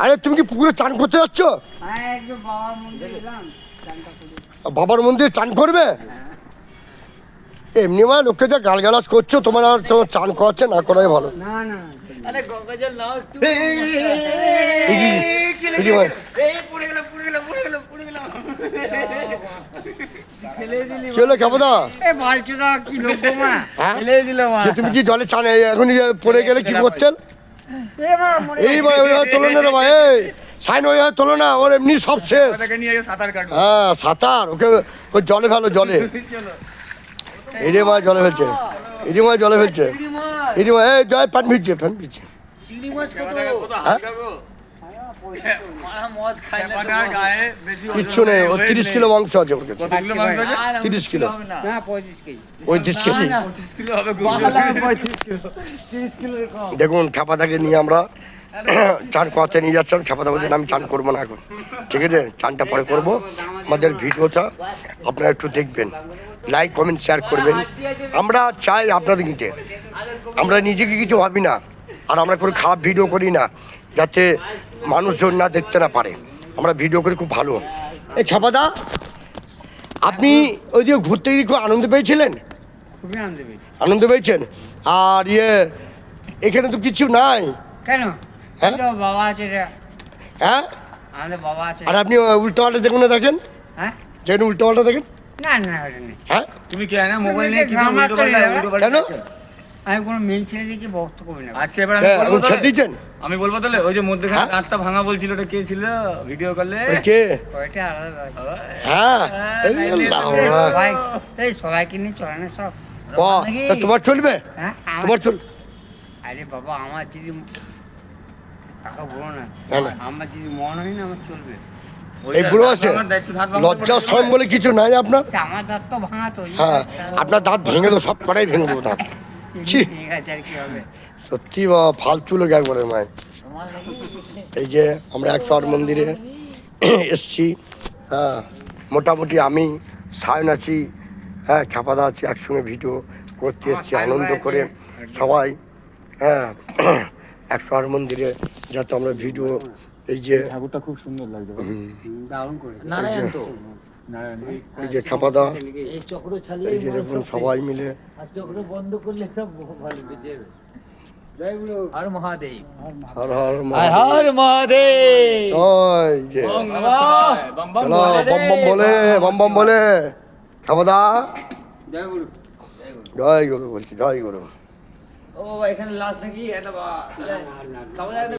আরে তুমি কি পুকুরে চান করতে যাচ্ছ হ্যাঁ বাবার মন্দির চান করবে এমনি মানে লোককে যা গালগালাজ করছ তোমার আর তোমার চান করাচ্ছে না করাই ভালো না না আরে গঙ্গা জল নাও একটু এই যে ভাই, এই পড়ে গেল পড়ে গেল পড়ে গেল পড়ে গেল ফেলে দিলি কি হলো কেমদা এ বলছো তো কি লোক মা হ্যাঁ ফেলে দিল মা যে তুমি কি জলে চান এখন পড়ে গেলে কি করতেন এই ভাই ওই তোলো না রে ভাই এই। সাইন ওই তোলো না ওর এমনি সব শেষ। হ্যাঁ সাঁতার ওকে ওই জলে ফেলো জলে। এডি মা জলে ফেলছে এডি মা জলে ফেলছে। চিংড়ি মাছ মা এই জয় পান ভিজছে পান ভিজছে। চিংড়ি মাছ কত? কত হ্যাঁ? কিচ্ছু নেই ও তিরিশ কিলো মাংস আছে ওর কাছে। কত কিলো মাংস আছে? তিরিশ কিলো। পঁচিশ কেজি। দেখুন খেপাদাকে নিয়ে আমরা চান করাতে নিয়ে যাচ্ছিলাম। খেপাদা বলছেন আমি চান করব না এখন। ঠিক আছে? চানটা পরে করব। আমাদের ভিডিওটা আপনারা একটু দেখবেন। লাইক কমেন্ট শেয়ার করবেন। আমরা চাই আপনাদের নিতে। আমরা নিজেকে কিছু ভাবি না। আর আমরা কোনো খারাপ ভিডিও করি না। যাতে মানুষজন না দেখতে না পারে। আমরা ভিডিও করি খুব ভালো। এই খেপাদা আপনি ওই যে ঘুরতে গিয়ে খুব আনন্দ পেয়েছিলেন? খুবই আনন্দ পেয়েছি। আনন্দ পেয়েছেন? আর ইয়ে এখানে তো কিছু নাই। কেন? হ্যাঁ? বাবা আছে হ্যাঁ? আমাদের বাবা আছে। আর আপনি উল্টো পাল্টা দেখুন না দেখেন। হ্যাঁ? যেখানে উল্টো পাল্টা দেখেন। না না হ্যাঁ? তুমি কি না মোবাইল নিয়ে কেন? আমি কোনো মেন ছেলে বক্ত করি না আচ্ছা এবার আমি হ্যাঁ বলব এখন ছেড়ে তাহলে? দিয়েছেন আমি বলব তাহলে ওই যে মধ্যেখানে হ্যাঁ? রাতটা ভাঙা বলছিল ওটা কে ছিল ভিডিও করলে ওই কে ওইটা আলাদা ব্যাপার। হ্যাঁ এই আল্লাহ, আল্লাহ। সবাই এই সবাইকে নিয়ে চলে না সব ও, তা তোমার চলবে হ্যাঁ আমার- তোমার চল আরে বাবা আমার যদি টাকা বলো না না, না। আমার যদি মন হয় না আমার চলবে এই বুড়ো আছে লজ্জা বলে কিছু নাই আপনার আচ্ছা, আমার দাঁত তো ভাঙা তো হ্যাঁ আপনার দাঁত ভেঙে দেবো সব কটাই ভেঙে দেবো দাঁত। ঠিক আছে আর কি হবে? সত্যি বাবা ফালতু লোক একবারে মায় এই যে আমরা একশো আট মন্দিরে এসছি হ্যাঁ মোটামুটি আমি সায়ন আছি হ্যাঁ খেপাদা আছি একসঙ্গে ভিডিও করতে এসছি আনন্দ করে সবাই হ্যাঁ একশো আট মন্দিরে যাতে আমরা ভিডিও এই যে ঠাকুরটা খুব সুন্দর লাগছে। দারুণ করে নারায়ণ তো। এই যে খেপাদা এই এই যে দেখুন সবাই মিলে চক্র বন্ধ করলে আর মহাদেব হর হর হর হর মহাদেব ওই যে বম বম বলে বম বম বলে খেপাদা জয় গুরু জয় গুরু বলছি জয় গুরু ও এখানে লাশ নাকি একটা